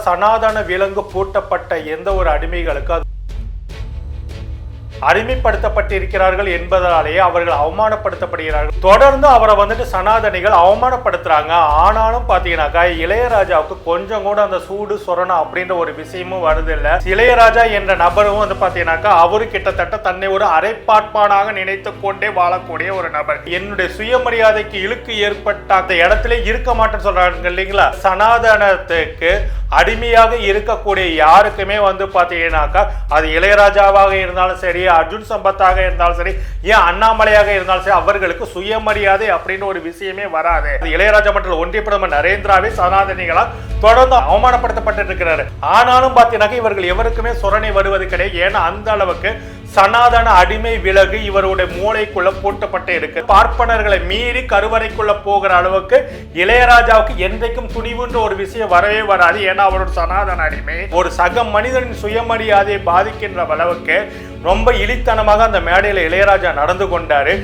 சனாதன விலங்கு பூட்டப்பட்ட எந்த ஒரு அடிமைகளுக்கு அது அடிமைப்படுத்தப்பட்டிருக்கிறார்கள் என்பதாலேயே அவர்கள் அவமானப்படுத்தப்படுகிறார்கள். தொடர்ந்து அவரை வந்துட்டு சனாதனிகள் அவமானப்படுத்துறாங்க. ஆனாலும் பாத்தீங்கன்னாக்கா இளையராஜாவுக்கு கொஞ்சம் கூட அந்த சூடு சொரணம் அப்படின்ற ஒரு விஷயமும் வருது இல்ல இளையராஜா என்ற நபரும் வந்து பாத்தீங்கன்னாக்கா அவரு கிட்டத்தட்ட தன்னை ஒரு அரைப்பாட்பானாக நினைத்து கொண்டே வாழக்கூடிய ஒரு நபர். என்னுடைய சுயமரியாதைக்கு இழுக்கு ஏற்பட்ட அந்த இடத்துல இருக்க மாட்டேன்னு சொல்றாங்க இல்லைங்களா? சனாதனத்துக்கு அடிமையாக இருக்கக்கூடிய யாருக்குமே வந்து பாத்தீங்கன்னாக்கா அது இளையராஜாவாக இருந்தாலும் சரி அர்ஜுன் சம்பத்தாக இருந்தாலும் சரி ஏன் அண்ணாமலையாக இருந்தாலும் சரி அவர்களுக்கு சுயமரியாதை அப்படின்னு ஒரு விஷயமே வராது. இளையராஜா மற்றும் ஒன்றிய பிரதமர் நரேந்திராவே சனாதனிகளால் தொடர்ந்து அவமானப்படுத்தப்பட்டு இருக்கிறாரு ஆனாலும் பார்த்தீங்கன்னா இவர்கள் எவருக்குமே சுரணை வருவது கிடையாது. ஏன்னா அந்த அளவுக்கு சனாதன அடிமை விலகு இவருடைய மூளைக்குள்ள போட்டப்பட்டு இருக்கு. பார்ப்பனர்களை மீறி கருவறைக்குள்ள போகிற அளவுக்கு இளையராஜாவுக்கு என்றைக்கும் துணிவுன்ற ஒரு விஷயம் வரவே வராது. ஏன்னா அவரோட சனாதன அடிமை ஒரு சக மனிதனின் சுயமரியாதையை பாதிக்கின்ற அளவுக்கு ரொம்ப இழித்தனமாக அந்த மேடையில இளையராஜா நடந்து கொண்டாரு.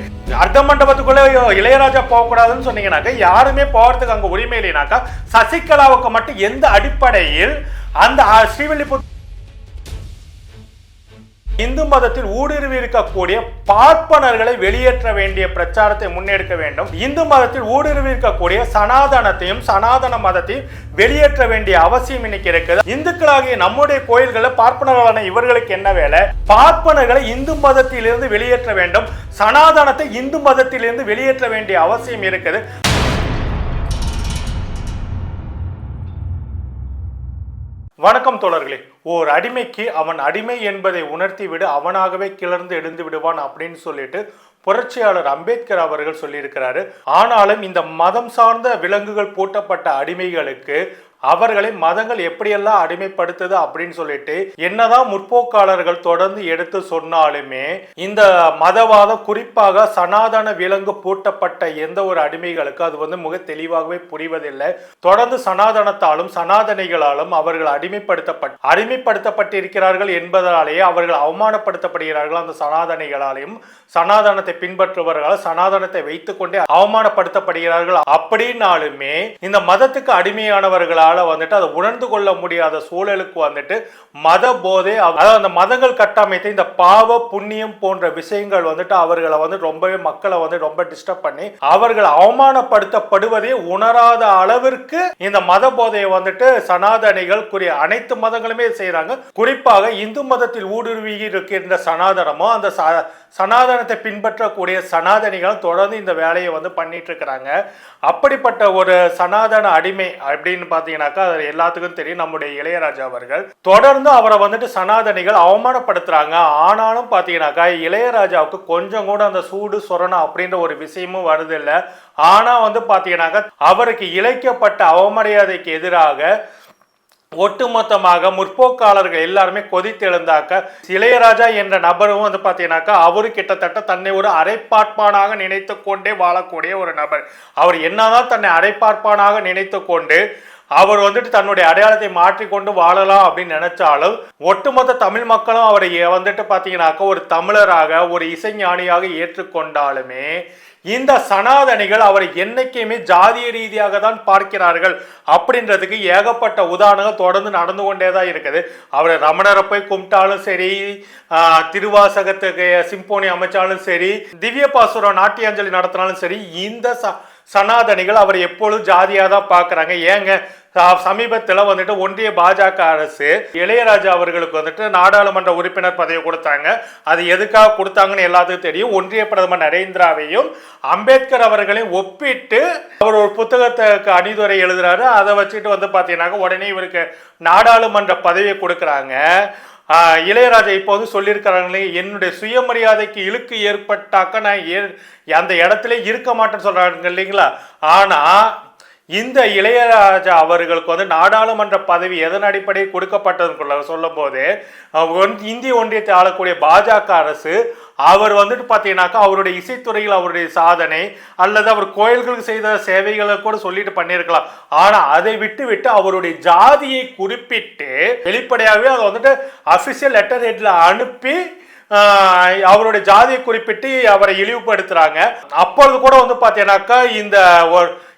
அர்த்த மண்டபத்துக்குள்ள இளையராஜா போகக்கூடாதுன்னு சொன்னீங்கன்னாக்கா யாருமே போறதுக்கு அங்க உரிமை இல்லைனாக்கா சசிகலாவுக்கு மட்டும் எந்த அடிப்படையில் அந்த ஸ்ரீவில்லிபுத்தூர் இந்து மதத்தில் ஊடுருவி இருக்கக்கூடிய பார்ப்பனர்களை வெளியேற்ற வேண்டிய பிரச்சாரத்தை முன்னெடுக்க வேண்டும். இந்து மதத்தில் ஊடுருவி இருக்கக்கூடிய சனாதனத்தையும் சனாதன மதத்தையும் வெளியேற்ற வேண்டிய அவசியம் இன்னைக்கு இருக்குது. இந்துக்களாகிய நம்முடைய கோயில்களில் பார்ப்பனர்களான இவர்களுக்கு என்ன வேலை? பார்ப்பனர்களை இந்து மதத்திலிருந்து வெளியேற்ற வேண்டும். சனாதனத்தை இந்து மதத்திலிருந்து வெளியேற்ற வேண்டிய அவசியம் இருக்குது. வணக்கம் தோழர்களே. ஓர் அடிமைக்கு அவன் அடிமை என்பதை உணர்த்தி விடு அவனாகவே கிளர்ந்து எழுந்து விடுவான் அப்படின்னு சொல்லிட்டு புரட்சியாளர் அம்பேத்கர் அவர்கள் சொல்லியிருக்கிறாரு. ஆனாலும் இந்த மதம் சார்ந்த விலங்குகள் பூட்டப்பட்ட அடிமைகளுக்கு அவர்களை மதங்கள் எப்படியெல்லாம் அடிமைப்படுத்துது அப்படின்னு சொல்லிட்டு என்னதான் முற்போக்காளர்கள் தொடர்ந்து எடுத்து சொன்னாலுமே இந்த மதவாதம் குறிப்பாக சனாதன விலங்கு பூட்டப்பட்ட எந்த ஒரு அடிமைகளுக்கு அது வந்து மிக தெளிவாகவே புரிவதில்லை. தொடர்ந்து சனாதனத்தாலும் சனாதனிகளாலும் அவர்கள் அடிமைப்படுத்தப்பட்ட அடிமைப்படுத்தப்பட்டிருக்கிறார்கள் என்பதாலேயே அவர்கள் அவமானப்படுத்தப்படுகிறார்கள். அந்த சனாதனிகளாலையும் சனாதனத்தை பின்பற்றுபவர்களால் சனாதனத்தை வைத்துக்கொண்டே அவமானப்படுத்தப்படுகிறார்கள். அப்படின்னாலுமே இந்த மதத்துக்கு அடிமையானவர்களால் வந்துட்டு அதை உணர்ந்து கொள்ள முடியாத சூழலுக்கு வந்துட்டு மத போதை அதாவது அந்த மதங்கள் கட்டமைத்து இந்த பாவ புண்ணியம் போன்ற விஷயங்கள் வந்துட்டு அவர்களை வந்து ரொம்பவே மக்களை வந்து ரொம்ப டிஸ்டர்ப் பண்ணி அவர்கள் அவமானப்படுத்தப்படுவதே உணராத அளவிற்கு இந்த மத போதையை வந்துட்டு சனாதனிகள் குறி அனைத்து மதங்களுமே செய்கிறாங்க குறிப்பாக இந்து மதத்தில் ஊடுருவி இருக்கின்ற சனாதனமோ அந்த ச- சனாதனத்தை பின்பற்றக்கூடிய சனாதனிகள் தொடர்ந்து இந்த வேலையை வந்து பண்ணிட்டு இருக்கிறாங்க. அப்படிப்பட்ட ஒரு சனாதன அடிமை அப்படின்னு பார்த்தீங்கன்னா பார்த்தீங்கன்னாக்கா அது எல்லாத்துக்கும் தெரியும். நம்முடைய இளையராஜா அவர்கள் தொடர்ந்து அவரை வந்துட்டு சனாதனிகள் அவமானப்படுத்துறாங்க. ஆனாலும் பார்த்தீங்கன்னாக்கா இளையராஜாவுக்கு கொஞ்சம் கூட அந்த சூடு சொரணம் அப்படின்ற ஒரு விஷயமும் வருது இல்லை ஆனா வந்து பார்த்தீங்கன்னாக்கா அவருக்கு இழைக்கப்பட்ட அவமரியாதைக்கு எதிராக ஒட்டுமொத்தமாக முற்போக்காளர்கள் எல்லாருமே கொதித்தெழுந்தாக்க இளையராஜா என்ற நபரும் வந்து பார்த்தீங்கன்னாக்கா அவரு கிட்டத்தட்ட தன்னை ஒரு அரைப்பாட்பானாக நினைத்து கொண்டே வாழக்கூடிய ஒரு நபர். அவர் என்னதான் தன்னை அரைப்பாட்பானாக நினைத்து கொண்டு அவர் வந்துட்டு தன்னுடைய அடையாளத்தை மாற்றிக்கொண்டு வாழலாம் அப்படின்னு நினைச்சாலும் ஒட்டுமொத்த தமிழ் மக்களும் அவரை வந்துட்டு பார்த்தீங்கன்னாக்கா ஒரு தமிழராக ஒரு இசைஞானியாக ஏற்றுக்கொண்டாலுமே இந்த சனாதனிகள் அவரை என்னைக்குமே ஜாதிய ரீதியாக தான் பார்க்கிறார்கள் அப்படின்றதுக்கு ஏகப்பட்ட உதாரணங்கள் தொடர்ந்து நடந்து கொண்டே தான் இருக்குது. அவரை ரமணரை போய் கும்பிட்டாலும் சரி திருவாசகத்துக்கு சிம்போனி அமைச்சாலும் சரி திவ்ய பாசுரம் நாட்டியாஞ்சலி நடத்தினாலும் சரி இந்த ச சனாதனிகள் அவர் எப்பொழுதும் ஜாதியாக தான் பார்க்குறாங்க. ஏங்க சமீபத்தில் வந்துட்டு ஒன்றிய பாஜக அரசு இளையராஜா அவர்களுக்கு வந்துட்டு நாடாளுமன்ற உறுப்பினர் பதவி கொடுத்தாங்க. அது எதுக்காக கொடுத்தாங்கன்னு எல்லாத்துக்கும் தெரியும். ஒன்றிய பிரதமர் நரேந்திராவையும் அம்பேத்கர் அவர்களையும் ஒப்பிட்டு அவர் ஒரு புத்தகத்துக்கு அணிதுரை எழுதுறாரு. அதை வச்சுட்டு வந்து பார்த்தீங்கன்னாக்க உடனே இவருக்கு நாடாளுமன்ற பதவியை கொடுக்குறாங்க. இளையராஜா இப்போ வந்து சொல்லியிருக்கிறாங்களே என்னுடைய சுயமரியாதைக்கு இழுக்கு ஏற்பட்டாக்க நான் ஏ- அந்த இடத்துல இருக்க மாட்டேன்னு சொல்கிறாங்க இல்லைங்களா? ஆனால் இந்த இளையராஜா அவர்களுக்கு வந்து நாடாளுமன்ற பதவி எதன் அடிப்படையில் கொடுக்கப்பட்டதுக்குள்ள சொல்லும் போது ஒன்- இந்திய ஒன்றியத்தை ஆளக்கூடிய பாஜக அரசு அவர் வந்துட்டு பார்த்தீங்கன்னாக்கா அவருடைய இசைத்துறையில் அவருடைய சாதனை அல்லது அவர் கோயில்களுக்கு செய்த சேவைகளை கூட சொல்லிட்டு பண்ணியிருக்கலாம். ஆனால் அதை விட்டு விட்டு அவருடைய ஜாதியை குறிப்பிட்டு வெளிப்படையாகவே அதை வந்துட்டு அஃபிஷியல் லெட்டர் ஹெட்ல அனுப்பி அவருடைய ஜாதியை குறிப்பிட்டு அவரை இழிவுபடுத்துறாங்க. அப்பொழுது கூட வந்து பார்த்தீங்கன்னாக்கா இந்த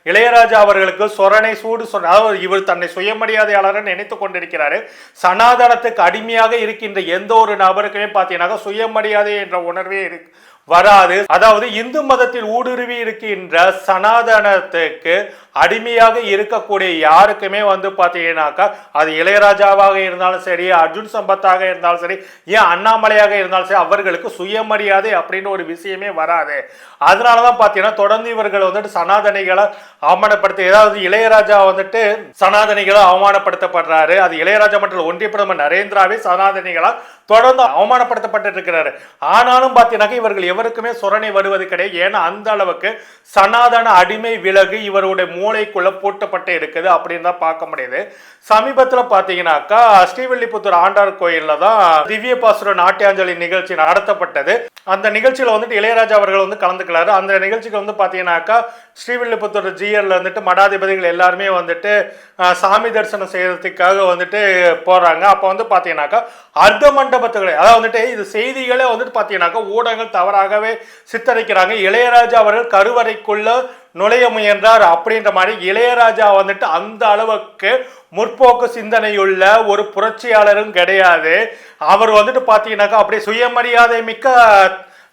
இளையராஜா அவர்களுக்கு சொரணை சூடு சொன்ன அதாவது இவர் தன்னை சுயமரியாதையாளர் நினைத்து கொண்டிருக்கிறாரு. சனாதனத்துக்கு அடிமையாக இருக்கின்ற எந்த ஒரு நபருக்குமே பார்த்தீங்கன்னா சுயமரியாதை என்ற உணர்வே இருக்கு வராது. அதாவது இந்து மதத்தில் ஊடுருவி இருக்கின்ற சனாதனத்துக்கு அடிமையாக இருக்கக்கூடிய யாருக்குமே வந்து பார்த்தீங்கன்னாக்கா அது இளையராஜாவாக இருந்தாலும் சரி அர்ஜுன் சம்பத்தாக இருந்தாலும் சரி ஏன் அண்ணாமலையாக இருந்தாலும் சரி அவர்களுக்கு சுயமரியாதை அப்படின்னு ஒரு விஷயமே வராது. அதனால தான் பார்த்தீங்கன்னா தொடர்ந்து இவர்கள் வந்துட்டு சனாதனிகளை அவமானப்படுத்த ஏதாவது இளையராஜா வந்துட்டு சனாதனிகளை அவமானப்படுத்தப்படுறாரு. அது இளையராஜா மற்றும் ஒன்றிய பிரதமர் நரேந்திராவே சனாதனிகளால் தொடர்ந்து அவமானப்படுத்தப்பட்டு இருக்கிறாரு. ஆனாலும் பார்த்தீங்கன்னாக்கா இவர்கள் எவருக்குமே சுரணை வருவது கிடையாது. ஏன்னா அந்த அளவுக்கு சனாதன அடிமை விலகு இவருடைய மூ மூளைக்குள்ள பூட்டப்பட்டு இருக்குது அப்படின்னு தான் பார்க்க முடியுது. சமீபத்தில் பார்த்தீங்கன்னாக்கா ஸ்ரீவில்லிபுத்தூர் ஆண்டார் கோயிலில் தான் திவ்ய பாசுர நாட்டியாஞ்சலி நிகழ்ச்சி நடத்தப்பட்டது. அந்த நிகழ்ச்சியில் வந்துட்டு இளையராஜா அவர்கள் வந்து கலந்துக்கிறாரு அந்த நிகழ்ச்சிக்கு வந்து பார்த்தீங்கன்னாக்கா ஸ்ரீவில்லிபுத்தூர் ஜிஎல்ல வந்துட்டு மடாதிபதிகள் எல்லாருமே வந்துட்டு சாமி தரிசனம் செய்யறதுக்காக வந்துட்டு போகிறாங்க அப்போ வந்து பார்த்தீங்கன்னாக்கா அர்த்த மண்டபத்துகளை அதாவது வந்துட்டு இது செய்திகளே வந்துட்டு பார்த்தீங்கன்னாக்கா ஊடகங்கள் தவறாகவே சித்தரிக்கிறாங்க. இளையராஜா அவர்கள் கருவறைக்குள்ள நுழைய முயன்றார் அப்படின்ற மாதிரி இளையராஜா வந்துட்டு அந்த அளவுக்கு முற்போக்கு சிந்தனையுள்ள ஒரு புரட்சியாளரும் கிடையாது. அவர் வந்துட்டு பார்த்தீங்கன்னாக்கா அப்படியே சுயமரியாதை மிக்க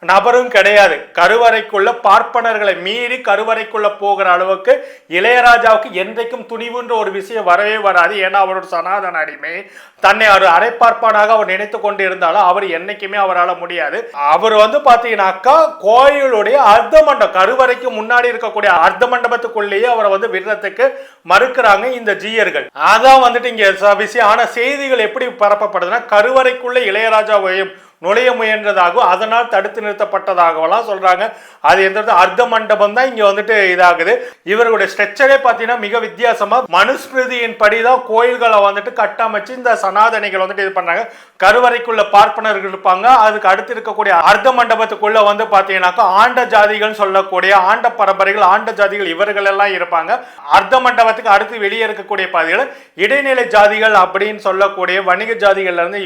நபரும் கிடையாது. கருவறைக்குள்ள பார்ப்பனர்களை மீறி கருவறைக்குள்ள போகிற அளவுக்கு இளையராஜாவுக்கு என்றைக்கும் துணிவுன்ற ஒரு விஷயம் வரவே வராது. ஏன்னா அவரோட சனாதன அடிமை தன்னை அவர் அரைப்பார்ப்பானாக அவர் நினைத்து கொண்டு இருந்தாலும் அவர் என்னைக்குமே அவரால் முடியாது. அவர் வந்து பார்த்தீங்கன்னாக்கா கோயிலுடைய அர்த்த மண்டபம் கருவறைக்கு முன்னாடி இருக்கக்கூடிய அர்த்த மண்டபத்துக்குள்ளேயே அவரை வந்து விடுறதுக்கு மறுக்கிறாங்க இந்த ஜீயர்கள். அதான் வந்துட்டு இங்கே ச- விஷயம் ஆனால் செய்திகள் எப்படி பரப்பப்படுதுன்னா கருவறைக்குள்ள இளையராஜாவையும் நுழைய முயன்றதாகவும் அதனால் தடுத்து நிறுத்தப்பட்டதாகவெல்லாம் சொல்கிறாங்க அது எந்த அர்த்த மண்டபம் தான் இங்கே வந்துட்டு இதாகுது. இவர்களுடைய ஸ்ட்ரக்சரே பார்த்தீங்கன்னா மிக வித்தியாசமாக மனுஸ்மிருதியின் படிதான் கோயில்களை வந்துட்டு கட்டமைச்சு இந்த சனாதனைகள் வந்துட்டு இது பண்ணுறாங்க கருவறைக்குள்ள பார்ப்பனர்கள் இருப்பாங்க. அதுக்கு அடுத்து இருக்கக்கூடிய அர்த்த மண்டபத்துக்குள்ள வந்து பார்த்தீங்கன்னாக்கா ஆண்ட ஜாதிகள் சொல்லக்கூடிய ஆண்ட பரம்பரைகள் ஆண்ட ஜாதிகள் இவர்கள் எல்லாம் இருப்பாங்க. அர்த்த மண்டபத்துக்கு அடுத்து வெளியே இருக்கக்கூடிய பாதைகள் இடைநிலை ஜாதிகள் அப்படின்னு சொல்லக்கூடிய வணிக ஜாதிகள்ல இருந்து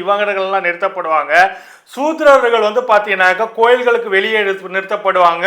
நிறுத்தப்படுவாங்க. சூத்திரர்கள் வந்து பார்த்தீங்கன்னாக்கா கோயில்களுக்கு வெளியே நிறுத்தப்படுவாங்க.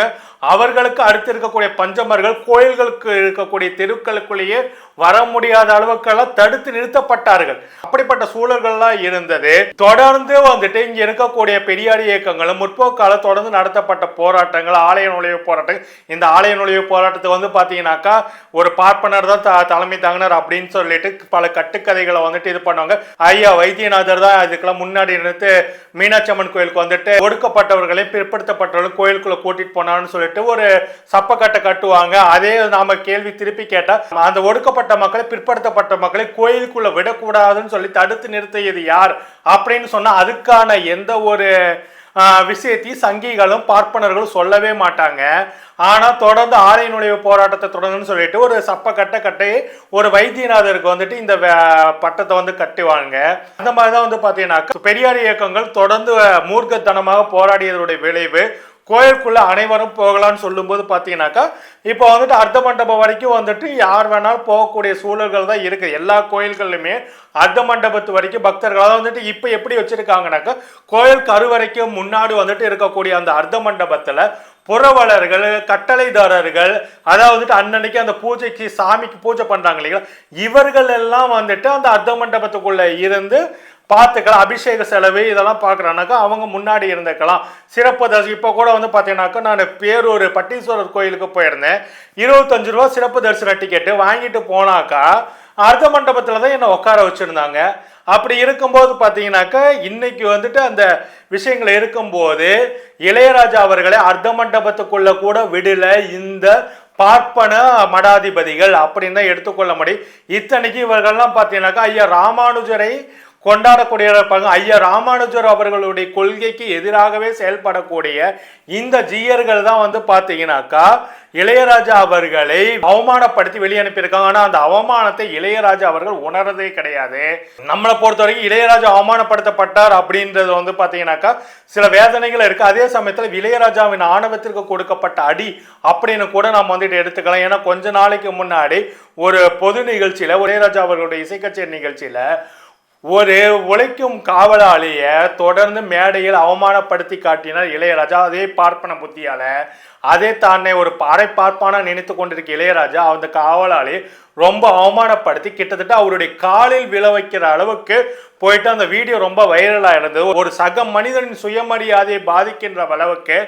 அவர்களுக்கு அடுத்து இருக்கக்கூடிய பஞ்சமர்கள் கோயில்களுக்கு இருக்கக்கூடிய தெருக்களுக்குள்ளேயே வர முடியாத அளவுக்கெல்லாம் தடுத்து நிறுத்தப்பட்டார்கள். அப்படிப்பட்ட சூழல்கள்லாம் இருந்தது. தொடர்ந்து வந்துட்டு இங்க இருக்கக்கூடிய பெரியார் இயக்கங்களும் முற்போக்கால தொடர்ந்து நடத்தப்பட்ட போராட்டங்கள் ஆலய நுழைவு போராட்டங்கள். இந்த ஆலய நுழைவு போராட்டத்தை வந்து பாத்தீங்கன்னாக்கா ஒரு பார்ப்பனர் தான் த- தலைமை தாங்கினார் அப்படின்னு சொல்லிட்டு பல கட்டுக்கதைகளை வந்துட்டு இது பண்ணுவாங்க. ஐயா வைத்தியநாதர் தான் இதுக்கெல்லாம் முன்னாடி நிறுத்து மீனாட்சி அம்மன் கோயிலுக்கு வந்துட்டு ஒடுக்கப்பட்டவர்களையும் பிற்படுத்தப்பட்டவர்களும் கோயிலுக்குள்ள கூட்டிட்டு போனான்னு சொல்லிட்டு ஒரு சப்பக்கட்டை கட்டுவாங்க. அதே நாம கேள்வி திருப்பி கேட்டால் அந்த ஒடுக்கப்பட்ட மக்களை பிற்படுத்தப்பட்ட மக்களை கோயிலுக்குள்ள விடக்கூடாதுன்னு சொல்லி தடுத்து நிறுத்தியது யார்? அப்படின்னு சொன்னால் அதுக்கான எந்த ஒரு விஷயத்தையும் சங்கிகளும் பார்ப்பனர்களும் சொல்லவே மாட்டாங்க. ஆனால் தொடர்ந்து ஆலை நுழைவு போராட்டத்தை தொடர்ந்துன்னு சொல்லிட்டு ஒரு சப்ப கட்ட கட்டி ஒரு வைத்தியநாதருக்கு வந்துட்டு இந்த பட்டத்தை வந்து கட்டுவாங்க. அந்த மாதிரி தான் வந்து பார்த்தீங்கன்னாக்கா பெரியார் இயக்கங்கள் தொடர்ந்து மூர்க்கத்தனமாக போராடியதனுடைய விளைவு. கோயிலுக்குள்ள அனைவரும் போகலாம்னு சொல்லும்போது பார்த்தீங்கன்னாக்கா இப்போ வந்துட்டு அர்த்த மண்டபம் வரைக்கும் வந்துட்டு யார் வேணாலும் போகக்கூடிய சூழல்கள் தான் இருக்குது எல்லா கோயில்கள்லையுமே அர்த்த மண்டபத்து வரைக்கும் பக்தர்கள். அதாவது வந்துட்டு இப்போ எப்படி வச்சுருக்காங்கனாக்கா கோயில் கருவறைக்கு முன்னாடி வந்துட்டு இருக்கக்கூடிய அந்த அர்த்த மண்டபத்தில் புறவலர்கள் கட்டளைதாரர்கள் அதாவது அன்னன்னைக்கு அந்த பூஜைக்கு சாமிக்கு பூஜை பண்ணுறாங்க இல்லைங்களா? இவர்கள் எல்லாம் வந்துட்டு அந்த அர்த்த மண்டபத்துக்குள்ளே இருந்து பார்த்துக்கலாம் அபிஷேக செலவு இதெல்லாம் பார்க்குறானாக்கா அவங்க முன்னாடி இருந்துக்கலாம். சிறப்பு தரிசனம் இப்போ கூட வந்து பார்த்தீங்கன்னாக்கா நான் பேரூர் பட்டீஸ்வரர் கோயிலுக்கு போயிருந்தேன். இருபத்தஞ்சு ரூபா சிறப்பு தரிசன டிக்கெட்டு வாங்கிட்டு போனாக்கா அர்த்த மண்டபத்தில் தான் என்னை உட்கார வச்சுருந்தாங்க. அப்படி இருக்கும்போது பார்த்தீங்கன்னாக்கா இன்னைக்கு வந்துட்டு அந்த விஷயங்கள் இருக்கும்போது இளையராஜா அவர்களை அர்த்த மண்டபத்துக்குள்ளே கூட விடல இந்த பார்ப்பன மடாதிபதிகள் அப்படின்னு தான் எடுத்துக்கொள்ள முடியும். இத்தனைக்கு இவர்கள்லாம் பார்த்தீங்கன்னாக்கா ஐயா ராமானுஜரை கொண்டாடக்கூடிய ஐயர் ஐயா ராமானுஜர் அவர்களுடைய கொள்கைக்கு எதிராகவே செயல்படக்கூடிய இந்த ஜீயர்கள் தான் வந்து பார்த்தீங்கன்னாக்கா இளையராஜா அவர்களை அவமானப்படுத்தி வெளியனுப்பியிருக்காங்க. ஆனால் அந்த அவமானத்தை இளையராஜா அவர்கள் உணர்றதே கிடையாது. நம்மளை பொறுத்த வரைக்கும் இளையராஜா அவமானப்படுத்தப்பட்டார் அப்படின்றது வந்து பார்த்தீங்கன்னாக்கா சில வேதனைகள் இருக்குது அதே சமயத்தில் இளையராஜாவின் ஆணவத்திற்கு கொடுக்கப்பட்ட அடி அப்படின்னு கூட நம்ம வந்துட்டு எடுத்துக்கலாம். ஏன்னா கொஞ்ச நாளைக்கு முன்னாடி ஒரு பொது நிகழ்ச்சியில் இளையராஜா அவர்களுடைய இசைக்கச்சேரி நிகழ்ச்சியில் ஒரு உழைக்கும் காவலாளிய தொடர்ந்து மேடையில் அவமானப்படுத்தி காட்டினார் இளையராஜா. அதே பார்ப்பன புத்தியால அதே தானே ஒரு அரை பார்ப்பான நினைத்து கொண்டிருக்க இளையராஜா அந்த காவலாளி ரொம்ப அவமானப்படுத்தி கிட்டத்தட்ட அவருடைய காலில் விழ வைக்கிற அளவுக்கு போயிட்டு அந்த வீடியோ ரொம்ப வைரலாக இருந்தது ஒரு சக மனிதனின் சுயமரியாதையை பாதிக்கின்ற அளவுக்கு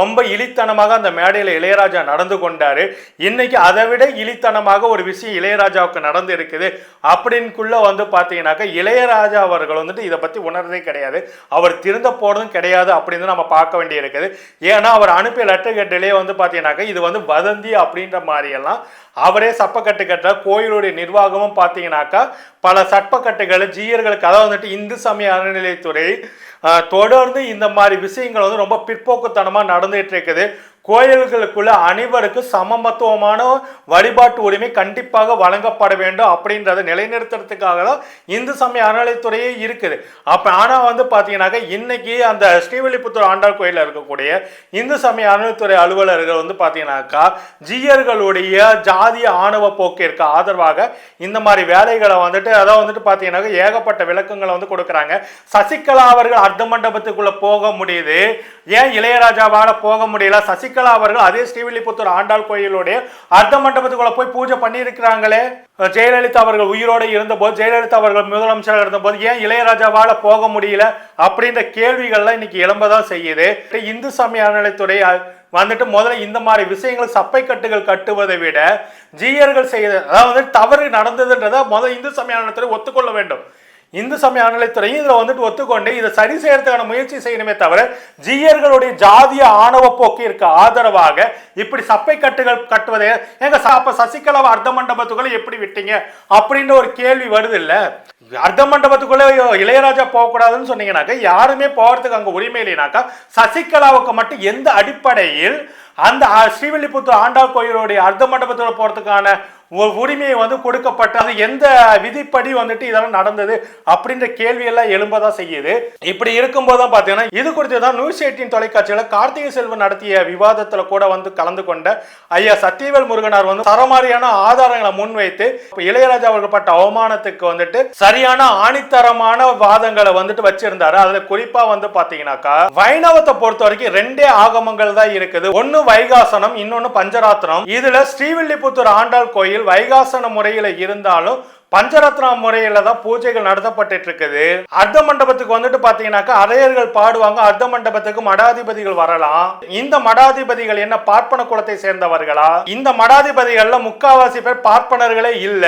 ரொம்ப இழித்தனமாக அந்த மேடையில் இளையராஜா நடந்து கொண்டார். இன்னைக்கு அதை விட இழித்தனமாக ஒரு விஷயம் இளையராஜாவுக்கு நடந்து இருக்குது. அப்படின்குள்ள வந்து பார்த்தீங்கன்னாக்கா இளையராஜா அவர்கள் வந்துட்டு இதை பற்றி உணர்றதே கிடையாது. அவர் திருந்த போனதும் கிடையாது அப்படின்னு நம்ம பார்க்க வேண்டியிருக்குது. ஏன்னா அவர் அனுப்பிய லெட்டர் கட்டிலே வந்து பார்த்தீங்கன்னாக்கா இது வந்து வதந்தி அப்படின்ற மாதிரியெல்லாம் அவரே சப்பக்கட்டு கட்டுற கோயிலுடைய நிர்வாகமும் பார்த்தீங்கன்னாக்கா பல சட்டக்கட்டுகளை ஜீயர்களுக்கு அதாவது வந்துட்டு இந்து சமய அறநிலையத்துறை தொடர்ந்து இந்த மாதிரி விஷயங்கள் வந்து ரொம்ப பிற்போக்குத்தனமாக நடந்துகிட்டு இருக்குது. கோயில்களுக்குள்ள அனைவருக்கும் சமமத்துவமான வழிபாட்டு உரிமை கண்டிப்பாக வழங்கப்பட வேண்டும் அப்படின்றத நிலைநிறுத்துறதுக்காக தான் இந்து சமய அறநிலைத்துறையே இருக்குது. அப்போ ஆனால் வந்து பார்த்தீங்கன்னாக்கா இன்னைக்கு அந்த ஸ்ரீவில்லிபுத்தூர் ஆண்டாள் கோயிலில் இருக்கக்கூடிய இந்து சமய அறநிலைத்துறை அலுவலர்கள் வந்து பார்த்தீங்கன்னாக்கா ஜீயர்களுடைய ஜாதிய ஆணவ போக்கிற்கு ஆதரவாக இந்த மாதிரி வேலைகளை வந்துட்டு அதான் வந்துட்டு பார்த்தீங்கன்னாக்கா ஏகப்பட்ட விளக்கங்களை வந்து கொடுக்குறாங்க. சசிகலா அவர்கள் அர்த்த மண்டபத்துக்குள்ளே போக முடியுது. ஏன் இளையராஜாவால் போக முடியல? சசிகலா அவர்கள் அதே ஸ்ரீவில்லிபுத்தூர் ஆண்டாள் கோயிலுடைய அர்த்த மண்டபத்துக்குள்ள போய் பூஜை பண்ணியிருக்கிறாங்களே. ஜெயலலிதா அவர்கள் உயிரோடு இருந்தபோது ஜெயலலிதா அவர்கள் முதலமைச்சராக இருந்தபோது ஏன் இளையராஜாவால் போக முடியல? அப்படின்ற கேள்விகள்லாம் இன்னைக்கு எழும்பதான் செய்யுது. இந்து சமய அறநிலைத்துறை வந்துட்டு முதல்ல இந்த மாதிரி விஷயங்கள் சப்பை கட்டுகள் கட்டுவதை விட ஜீயர்கள் செய்த அதாவது தவறு நடந்ததுன்றதை முதல் இந்து சமய அறநிலைத்துறை ஒத்துக்கொள்ள வேண்டும். இந்து சமய அறநிலைத்துறையும் இதில் வந்துட்டு ஒத்துக்கொண்டு இதை சரி செய்யறதுக்கான முயற்சி செய்யணுமே தவிர ஜீயர்களுடைய ஜாதிய ஆணவ போக்கிற்கு ஆதரவாக இப்படி சப்பை கட்டுகள் கட்டுவதை எங்க அப்ப சசிகலாவை அர்த்த மண்டபத்துக்குள்ள எப்படி விட்டீங்க? அப்படின்ற ஒரு கேள்வி வருது இல்ல அர்த்த மண்டபத்துக்குள்ள இளையராஜா போகக்கூடாதுன்னு சொன்னீங்கன்னாக்கா யாருமே போகிறதுக்கு அங்கே உரிமை இல்லைனாக்கா சசிகலாவுக்கு மட்டும் எந்த அடிப்படையில் அந்த ஸ்ரீவில்லிபுத்தூர் ஆண்டாள் கோயிலுடைய அர்த்த மண்டபத்தில் போகிறதுக்கான உரிமையை வந்து கொடுக்கப்பட்ட அது எந்த விதிப்படி வந்துட்டு இதெல்லாம் நடந்தது அப்படின்ற கேள்வி எல்லாம் எழும்பதான் செய்யுது. இப்படி இருக்கும்போது தான் பார்த்தீங்கன்னா இது குறித்து தான் நியூஸ் எயிட்டின் தொலைக்காட்சியில் கார்த்திகை செல்வன் நடத்திய விவாதத்தில் கூட வந்து கலந்து கொண்ட ஐயா சத்தியவேல் முருகனார் வந்து தரமாரியான ஆதாரங்களை முன்வைத்து இளையராஜா அவர்கள் பட்ட அவமானத்துக்கு வந்துட்டு சரியான ஆணித்தரமான வாதங்களை வந்துட்டு வச்சிருந்தாரு. அதுல குறிப்பா வந்து பாத்தீங்கன்னாக்கா வைணவத்தை பொறுத்த வரைக்கும் ரெண்டே ஆகமங்கள் தான் இருக்குது. ஒன்னு வைகாசனம் இன்னொன்னு பஞ்சராத்திரம். இதுல ஸ்ரீவில்லிபுத்தூர் ஆண்டாள் கோயில் வைகாசன முறையில இருந்தாலும் பஞ்சரத்னா முறையில தான் பூஜைகள் நடத்தப்பட்டு இருக்குது அர்த்த மண்டபத்துக்கு வந்துட்டு பாத்தீங்கன்னாக்கா அரையர்கள் பாடுவாங்க அர்த்த மண்டபத்துக்கு மடாதிபதிகள் வரலாம். இந்த மடாதிபதிகள் என்ன பார்ப்பன குலத்தை சேர்ந்தவர்களா? இந்த மடாதிபதிகள்ல முக்காவாசி பேர் பார்ப்பனர்களே இல்ல.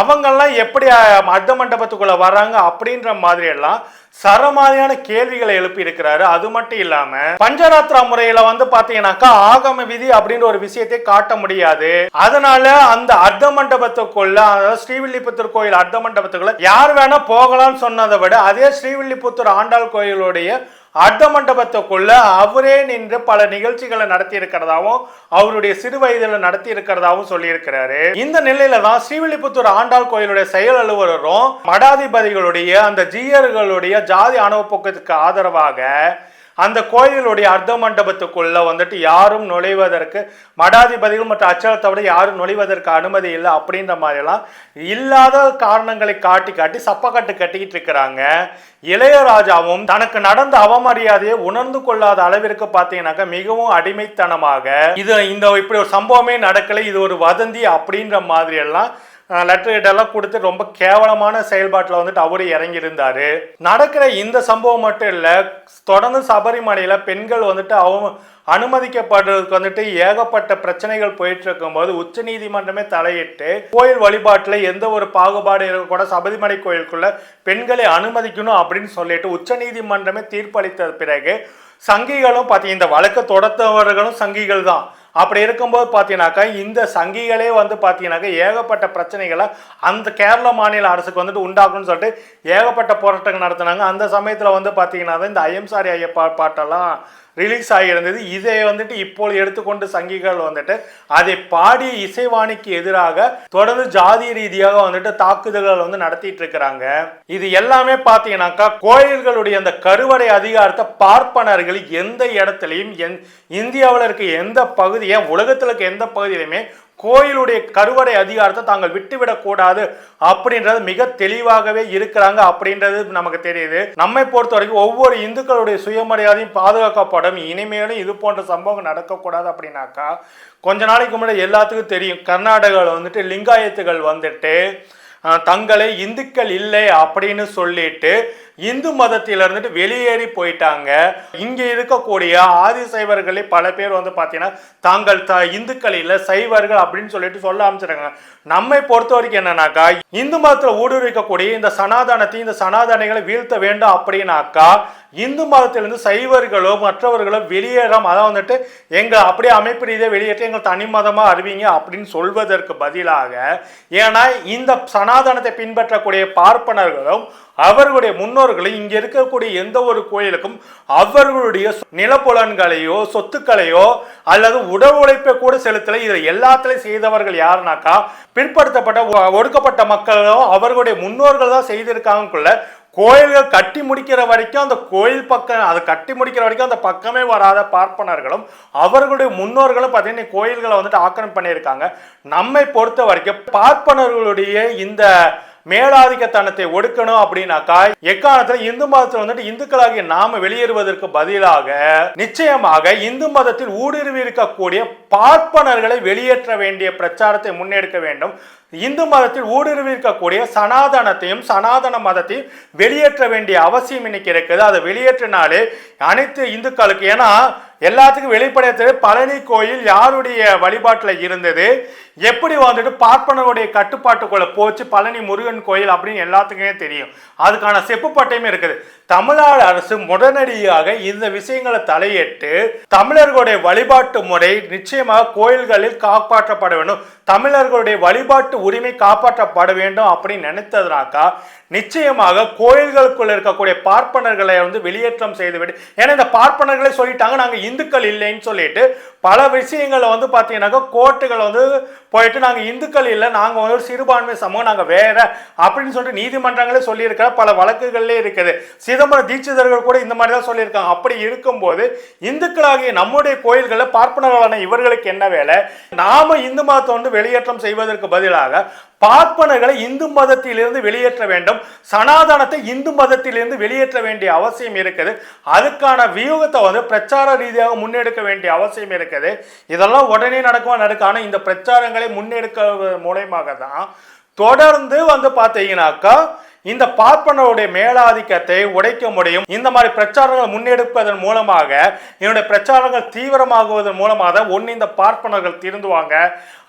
அவங்கெல்லாம் எப்படி அர்த்த மண்டபத்துக்குள்ள வராங்க அப்படின்ற மாதிரி எல்லாம் சரமாரியான கேள்விகளை எழுப்பி இருக்கிறாரு அது மட்டும் இல்லாம பஞ்சராத்திரா முறையில வந்து பாத்தீங்கன்னாக்கா ஆகம விதி அப்படின்ற ஒரு விஷயத்தை காட்ட முடியாது. அதனால அந்த அர்த்த மண்டபத்துக்குள்ள அதாவது ஸ்ரீவில்லிபுத்தூர் கோயில் அர்த்த மண்டபத்துக்குள்ள யார் வேணா போகலாம்னு சொன்னதை விட அதே ஸ்ரீவில்லிபுத்தூர் ஆண்டாள் கோயிலுடைய அர்த்த மண்டபத்துக்குள்ள அவரே நின்று பல நிகழ்ச்சிகளை நடத்தி இருக்கிறதாவும் அவருடைய சிறு வயதில் நடத்தி இருக்கிறதாவும் சொல்லியிருக்கிறாரு. இந்த நிலையில தான் ஸ்ரீவில்லிபுத்தூர் ஆண்டாள் கோயிலுடைய செயல் அலுவலரும் மடாதிபதிகளுடைய அந்த ஜீயர்களுடைய ஜாதி ஆணவ போக்கத்துக்கு ஆதரவாக அந்த கோயிலுடைய அர்த்த மண்டபத்துக்குள்ள வந்துட்டு யாரும் நுழைவதற்கு மடாதிபதிகள் மற்றும் அச்சலத்தை விட யாரும் நுழைவதற்கு அனுமதி இல்லை அப்படின்ற மாதிரிலாம் இல்லாத காரணங்களை காட்டி காட்டி சப்பக்கட்டு கட்டிக்கிட்டு இருக்கிறாங்க. இளையராஜாவும் தனக்கு நடந்த அவமரியாதையை உணர்ந்து கொள்ளாத அளவிற்கு பார்த்தீங்கன்னாக்கா மிகவும் அடிமைத்தனமாக இது இந்த இப்படி ஒரு சம்பவமே நடக்கலை இது ஒரு வதந்தி அப்படின்ற மாதிரி எல்லாம் லெட்டர் எல்லாம் கொடுத்து ரொம்ப கேவலமான செயல்பாட்டில் வந்துட்டு அவரு இறங்கியிருந்தாரு. நடக்கிற இந்த சம்பவம் மட்டும் இல்லை தொடர்ந்து சபரிமலையில் பெண்கள் வந்துட்டு அவங்க அனுமதிக்கப்படுறதுக்கு வந்துட்டு ஏகப்பட்ட பிரச்சனைகள் போயிட்டு இருக்கும்போது உச்ச நீதிமன்றமே தலையிட்டு கோயில் வழிபாட்டில் எந்த ஒரு பாகுபாடு இருக்கக்கூட சபரிமலை கோயிலுக்குள்ள பெண்களை அனுமதிக்கணும் அப்படின்னு சொல்லிட்டு உச்ச நீதிமன்றமே தீர்ப்பளித்த பிறகு சங்கிகளும் பார்த்தீங்க இந்த வழக்கை தொடர்த்தவர்களும் சங்கிகள் தான். அப்படி இருக்கும்போது பார்த்தீங்கன்னாக்கா இந்த சங்கிகளே வந்து பார்த்தீங்கன்னாக்கா ஏகப்பட்ட பிரச்சனைகளை அந்த கேரள மாநில அரசுக்கு வந்துட்டு உண்டாகும்னு சொல்லிட்டு ஏகப்பட்ட போராட்டங்கள் நடத்தினாங்க. அந்த சமயத்தில் வந்து பார்த்தீங்கன்னா தான் இந்த ஐஎம்சாரி ஐயப்பா பாட்டெல்லாம் ரிலீஸ் ஆகியிருந்தது. இதை வந்துட்டு இப்போது எடுத்துக்கொண்டு சங்கிகள் வந்துட்டு அதை பாடிய இசைவாணிக்கு எதிராக தொடர்ந்து ஜாதி ரீதியாக வந்துட்டு தாக்குதல்கள் வந்து நடத்திட்டு இருக்கிறாங்க இது எல்லாமே பார்த்தீங்கன்னாக்கா கோயில்களுடைய அந்த கருவறை அதிகாரத்தை பார்ப்பனர்கள் எந்த இடத்துலையும் எந் இந்தியாவில் இருக்க எந்த பகுதியை உலகத்தில் இருக்க எந்த பகுதியிலுமே கோயிலுடைய கருவறை அதிகாரத்தை தாங்கள் விட்டுவிடக்கூடாது அப்படின்றது மிக தெளிவாகவே இருக்கிறாங்க அப்படின்றது நமக்கு தெரியுது. நம்மை பொறுத்த வரைக்கும் ஒவ்வொரு இந்துக்களுடைய சுயமரியாதையும் பாதுகாக்கப்படும். இனிமேலும் இது போன்ற சம்பவம் நடக்கக்கூடாது அப்படின்னாக்கா கொஞ்ச நாளைக்கு முன்னாடி எல்லாத்துக்கும் தெரியும். கர்நாடகாவில் வந்துட்டு லிங்காயத்துகள் வந்துட்டு தங்களை இந்துக்கள் இல்லை அப்படின்னு சொல்லிட்டு இந்து மதத்தில இருந்துட்டு வெளியேறி போயிட்டாங்க. இங்க இருக்கக்கூடிய ஆதிசைவர்களே பல பேர் வந்து பார்த்தீங்கன்னா தாங்கள் த இந்துக்கள் இல்லை சைவர்கள் அப்படின்னு சொல்லிட்டு சொல்ல ஆரம்பிச்சிருக்காங்க நம்மை பொறுத்த வரைக்கும் என்னன்னாக்கா இந்து மதத்தில் ஊடுருவிக்கக்கூடிய இந்த சனாதனத்தை இந்த சனாதனைகளை வீழ்த்த வேண்டும் அப்படின்னாக்கா இந்து மதத்திலிருந்து சைவர்களோ மற்றவர்களோ வெளியேறாம அதான் வந்துட்டு எங்கள் அப்படியே அமைப்பு ரீதியாக வெளியேற்றி எங்கள் தனி மதமாக அறிவிங்க அப்படின்னு சொல்வதற்கு பதிலாக ஏன்னா இந்த சனாதனத்தை பின்பற்றக்கூடிய பார்ப்பனர்களும் அவர்களுடைய முன்னோர்களும் இங்கே இருக்கக்கூடிய எந்த ஒரு கோயிலுக்கும் அவர்களுடைய நிலப்புலன்களையோ சொத்துக்களையோ அல்லது உடல் உழைப்பை கூட செலுத்தல. இதை எல்லாத்துலையும் செய்தவர்கள் யாருனாக்கா பிற்படுத்தப்பட்ட ஒடுக்கப்பட்ட மக்களோ அவர்களுடைய முன்னோர்கள் தான் செய்திருக்காங்கக்குள்ள கோயில்கள் கட்டி முடிக்கிற வரைக்கும் அந்த கோயில் பக்கம் அதை கட்டி முடிக்கிற வரைக்கும் அந்த பக்கமே வராத பார்ப்பனர்களும் அவர்களுடைய முன்னோர்களும் பார்த்தீங்கன்னா கோயில்களை வந்துட்டு ஆக்கிரமிப்பு பண்ணியிருக்காங்க. நம்மை பொறுத்த வரைக்கும் பார்ப்பனர்களுடைய இந்த மேலாதிக்கத்தனத்தை ஒடுக்கணும் அப்படின்னாக்கா எக்காலத்துல இந்து மதத்தில் வந்துட்டு இந்துக்களாகிய நாம வெளியேறுவதற்கு பதிலாக நிச்சயமாக இந்து மதத்தில் ஊடுருவி இருக்கக்கூடிய பார்ப்பனர்களை வெளியேற்ற வேண்டிய பிரச்சாரத்தை முன்னெடுக்க வேண்டும். இந்து மதத்தில் ஊடுருவி இருக்கக்கூடிய சனாதனத்தையும் சனாதன மதத்தையும் வெளியேற்ற வேண்டிய அவசியம் இன்னைக்கு இருக்குது. அதை வெளியேற்றினாலே அனைத்து இந்துக்களுக்கு ஏன்னா எல்லாத்துக்கும் வெளிப்படையத்தில் பழனி கோயில் யாருடைய வழிபாட்டில் இருந்தது? எப்படி வந்துட்டு பார்ப்பனருடைய கட்டுப்பாட்டுக்குள்ள போச்சு? பழனி முருகன் கோயில் அப்படின்னு எல்லாத்துக்குமே தெரியும். அதுக்கான செப்பு பட்டயமே இருக்குது. தமிழ்நாடு அரசு உடனடியாக இந்த விஷயங்களை தலையிட்டு தமிழர்களுடைய வழிபாட்டு முறை நிச்சயமாக கோயில்களில் காப்பாற்றப்பட வேண்டும். தமிழர்களுடைய வழிபாட்டு உரிமை காப்பாற்றப்பட வேண்டும் அப்படின்னு நினைத்ததுனாக்கா நிச்சயமாக கோயில்களுக்குள்ள இருக்கக்கூடிய பார்ப்பனர்களை வந்து வெளியேற்றம் செய்துவிட்டு ஏன்னா இந்த பார்ப்பனர்களே சொல்லிட்டாங்க நாங்கள் இந்துக்கள் இல்லைன்னு சொல்லிட்டு பல விஷயங்களில் வந்து பார்த்தீங்கன்னாக்கா கோர்ட்டுகள் வந்து போயிட்டு நாங்கள் இந்துக்கள் இல்லை நாங்கள் வந்து ஒரு சிறுபான்மை சமூகம் நாங்கள் வேற அப்படின்னு சொல்லிட்டு நீதிமன்றங்களே சொல்லியிருக்கிற பல வழக்குகள்லே இருக்குது. சிதம்பரம் தீட்சிதர்கள் கூட இந்த மாதிரி தான் சொல்லியிருக்காங்க. அப்படி இருக்கும்போது இந்துக்களாகிய நம்முடைய கோயில்களில் பார்ப்பனர்களான இவர்களுக்கு என்ன வேலை? நாம இந்து மதத்தை வந்து வெளியேற்றம் செய்வதற்கு பதிலாக பார்ப்பனர்களை இந்து மதத்திலிருந்து வெளியேற்ற வேண்டும். சனாதனத்தை இந்து மதத்திலிருந்து வெளியேற்ற வேண்டிய அவசியம் இருக்குது. அதுக்கான வியூகத்தை வந்து பிரச்சார ரீதியாக முன்னெடுக்க வேண்டிய அவசியம் இருக்குது. இதெல்லாம் உடனே நடக்குமா நடக்கும் ஆனால் இந்த பிரச்சாரங்களை முன்னெடுக்க மூலயமாக தான் தொடர்ந்து வந்து பார்த்தீங்கன்னாக்கா இந்த பார்ப்பனருடைய மேலாதிக்கத்தை உடைக்க முடியும். இந்த மாதிரி பிரச்சாரங்கள் முன்னெடுப்பதன் மூலமாக என்னுடைய பிரச்சாரங்கள் தீவிரமாகுவதன் மூலமாக தான் ஒன்று இந்த பார்ப்பனர்கள் திருந்துவாங்க.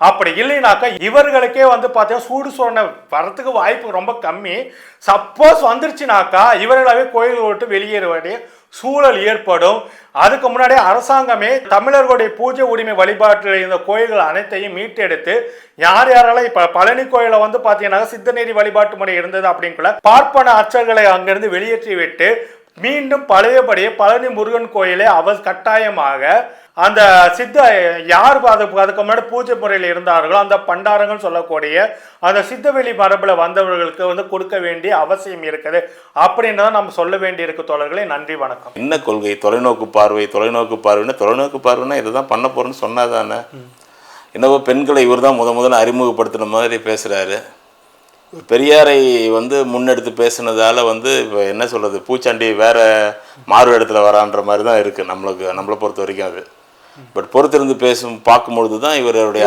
அப்படி இல்லைனாக்கா இவர்களுக்கே வந்து பார்த்தீங்கன்னா சூடு சொன்ன வரத்துக்கு வாய்ப்பு ரொம்ப கம்மி. சப்போஸ் வந்துருச்சுனாக்கா இவர்களாவே கோயில் விட்டு வெளியேற வேண்டிய சூழல் ஏற்படும். அதுக்கு முன்னாடி அரசாங்கமே தமிழர்களுடைய பூஜை உரிமை வழிபாட்டில் இருந்த கோயில்கள் அனைத்தையும் மீட்டெடுத்து யார் யாரெல்லாம் இப்ப பழனி கோயில வந்து பாத்தீங்கன்னா சித்தநேரி வழிபாட்டு முறை இருந்தது அப்படின்குள்ள பார்ப்பன அச்சர்களை அங்கிருந்து வெளியேற்றி விட்டு மீண்டும் பழையபடியே பழனி முருகன் கோயிலை அவர் கட்டாயமாக அந்த சித்த யார் அது அதுக்கு முன்னாடி பூஜை முறையில் இருந்தார்களோ அந்த பண்டாரங்கள் சொல்லக்கூடிய அந்த சித்தவெளி மரபில் வந்தவர்களுக்கு வந்து கொடுக்க வேண்டிய அவசியம் இருக்குது. அப்படின்றத நம்ம சொல்ல வேண்டியிருக்கு தோழர்களே நன்றி வணக்கம். என்ன கொள்கை? தொலைநோக்கு பார்வை தொலைநோக்கு பார்வைன்னா தொலைநோக்கு பார்வைன்னா இதை தான் பண்ண போகிறேன்னு சொன்னாதானே என்னவோ பெண்களை இவர் தான் முத முதல்ல அறிமுகப்படுத்தின மாதிரி பேசுகிறாரு பெரியாரை வந்து முன்னெடுத்து பேசுனதால வந்து இப்போ என்ன சொல்கிறது பூச்சாண்டி வேற மாறு இடத்துல வரான்ற மாதிரி தான் இருக்குது நம்மளுக்கு நம்மளை பொறுத்த வரைக்கும் அது. பட் பொறுத்திருந்து பேசும் பார்க்கும்பொழுது தான் இவருடைய